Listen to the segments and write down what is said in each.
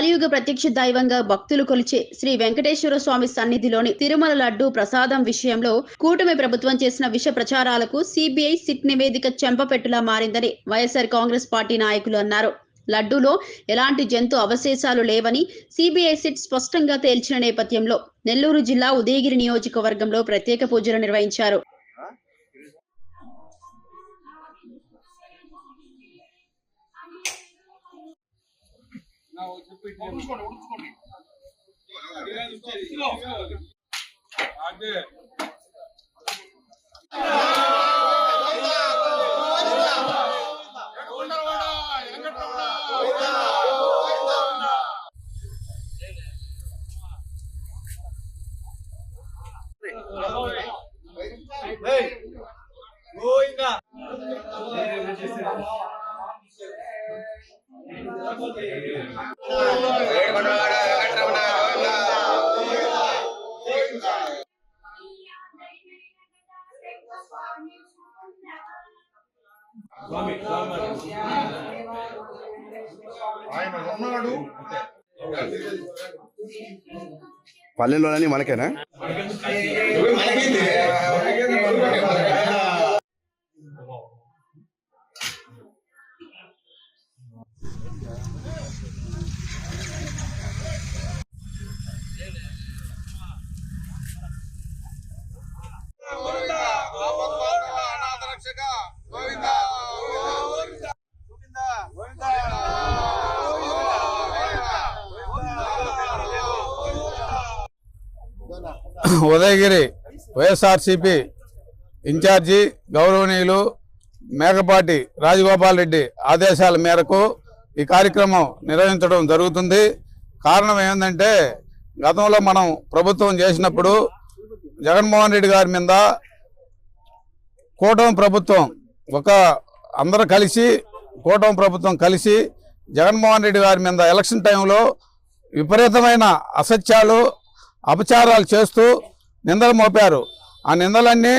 కలియుగ ప్రత్యక్ష దైవంగా భక్తులు కొలిచే శ్రీ వెంకటేశ్వర స్వామి సన్నిధిలోని తిరుమల లడ్డు ప్రసాదం విషయంలో కూటమి ప్రభుత్వం చేసిన విష ప్రచారాలకు సిబిఐ సిట్ నివేదిక చెంపపెట్టులా మారిందని వైఎస్ఆర్ కాంగ్రెస్ పార్టీ నాయకులు అన్నారు. లడ్డూలో ఎలాంటి జంతు అవశేషాలు లేవని సిబిఐ సిట్ స్పష్టంగా తేల్చిన నేపథ్యంలో నెల్లూరు జిల్లా ఉదయగిరి నియోజకవర్గంలో ప్రత్యేక పూజలు నిర్వహించారు. అదే Oh, yeah. ఆయన ఉన్నాడు పల్లెల్లోని మనకేనా? ఉదయగిరి వైఎస్ఆర్సిపి ఇన్ఛార్జి గౌరవనీయులు మేకపాటి రాజగోపాల్ రెడ్డి ఆదేశాల మేరకు ఈ కార్యక్రమం నిర్వహించడం జరుగుతుంది. కారణం ఏంటంటే గతంలో మనం ప్రభుత్వం చేసినప్పుడు జగన్మోహన్ రెడ్డి గారి మీద కూటమి ప్రభుత్వం ఒక అందరూ కలిసి కూటమి ప్రభుత్వం కలిసి జగన్మోహన్ రెడ్డి గారి మీద ఎలక్షన్ టైంలో విపరీతమైన అసత్యాలు అపచారాలు చేస్తూ నిందలు మోపారు. ఆ నిందలన్నీ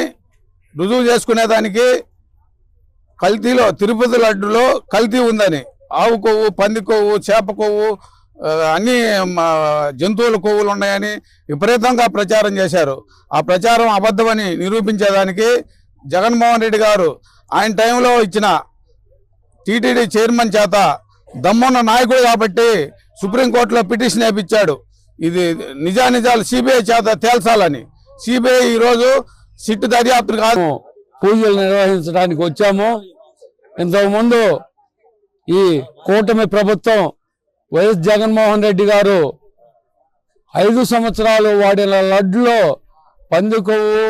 రుజువు చేసుకునేదానికి కల్తీలో తిరుపతి లడ్డులో కల్తీ ఉందని. ఆవు కొవ్వు పంది కొవ్వు చేప కొవ్వు అన్ని మా, జంతువుల కొవ్వులు ఉన్నాయని విపరీతంగా ప్రచారం చేశారు. ఆ ప్రచారం అబద్ధమని నిరూపించేదానికి జగన్మోహన్ రెడ్డి గారు ఆయన టైంలో ఇచ్చిన టీటీడీ చైర్మన్ చేత దమ్మున్న నాయకుడు కాబట్టి సుప్రీంకోర్టులో పిటిషన్ వేపించాడు ఇది నిజానిజాలు సిబిఐ చేత తేల్చాలని. సిబిఐ ఈరోజు సిట్టు దర్యాప్తు కాదు. పూజలు నిర్వహించడానికి వచ్చాము. ఇంతకుముందు ఈ కూటమి ప్రభుత్వం వైఎస్ జగన్మోహన్ రెడ్డి గారు ఐదు సంవత్సరాలు వాడిన లడ్డులో పంది కొవ్వు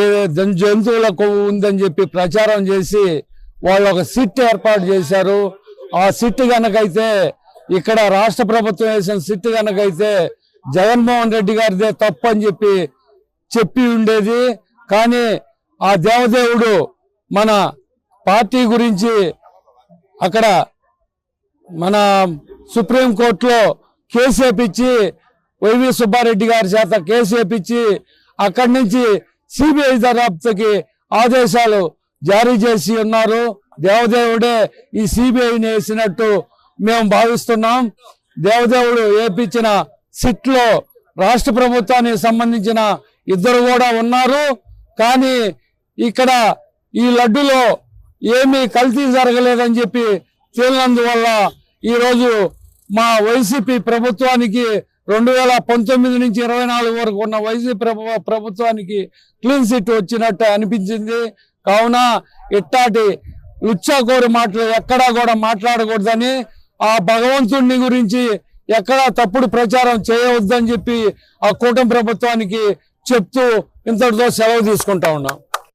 ఏ జంతువుల కొవ్వు ఉందని చెప్పి ప్రచారం చేసి వాళ్ళు ఒక సిట్ ఏర్పాటు చేశారు. ఆ సిట్ కనుకైతే ఇక్కడ రాష్ట్ర ప్రభుత్వం వేసిన సిట్ కనుకైతే జగన్మోహన్ రెడ్డి గారిదే తప్పు అని చెప్పి చెప్పి ఉండేది. కానీ ఆ దేవదేవుడు మన పార్టీ గురించి అక్కడ మన సుప్రీంకోర్టులో కేసు వేపించి వైవి సుబ్బారెడ్డి గారి చేత కేసు వేపించి అక్కడి నుంచి సిబిఐ దర్యాప్తుకి ఆదేశాలు జారీ చేసి ఉన్నారు. దేవదేవుడే ఈ సిబిఐని వేసినట్టు మేము భావిస్తున్నాం. దేవదేవుడు వేపించిన సిట్లో రాష్ట్ర ప్రభుత్వానికి సంబంధించిన ఇద్దరు కూడా ఉన్నారు. కానీ ఇక్కడ ఈ లడ్డులో ఏమీ కల్తీ జరగలేదని చెప్పి తేలినందువల్ల ఈరోజు మా వైసీపీ ప్రభుత్వానికి రెండు వేల పంతొమ్మిది నుంచి ఇరవై నాలుగు వరకు ఉన్న వైసీపీ ప్రభుత్వానికి క్లీన్ సిట్ వచ్చినట్టు అనిపించింది. కావున ఇట్టాటి లుచ్చాకోరి మాటలు ఎక్కడా కూడా మాట్లాడకూడదని ఆ భగవంతుడిని గురించి ఎక్కడా తప్పుడు ప్రచారం చేయవద్దని చెప్పి ఆ కూటమి ప్రభుత్వానికి చెప్తూ ఇంతటితో సెలవు తీసుకుంటా ఉన్నాం.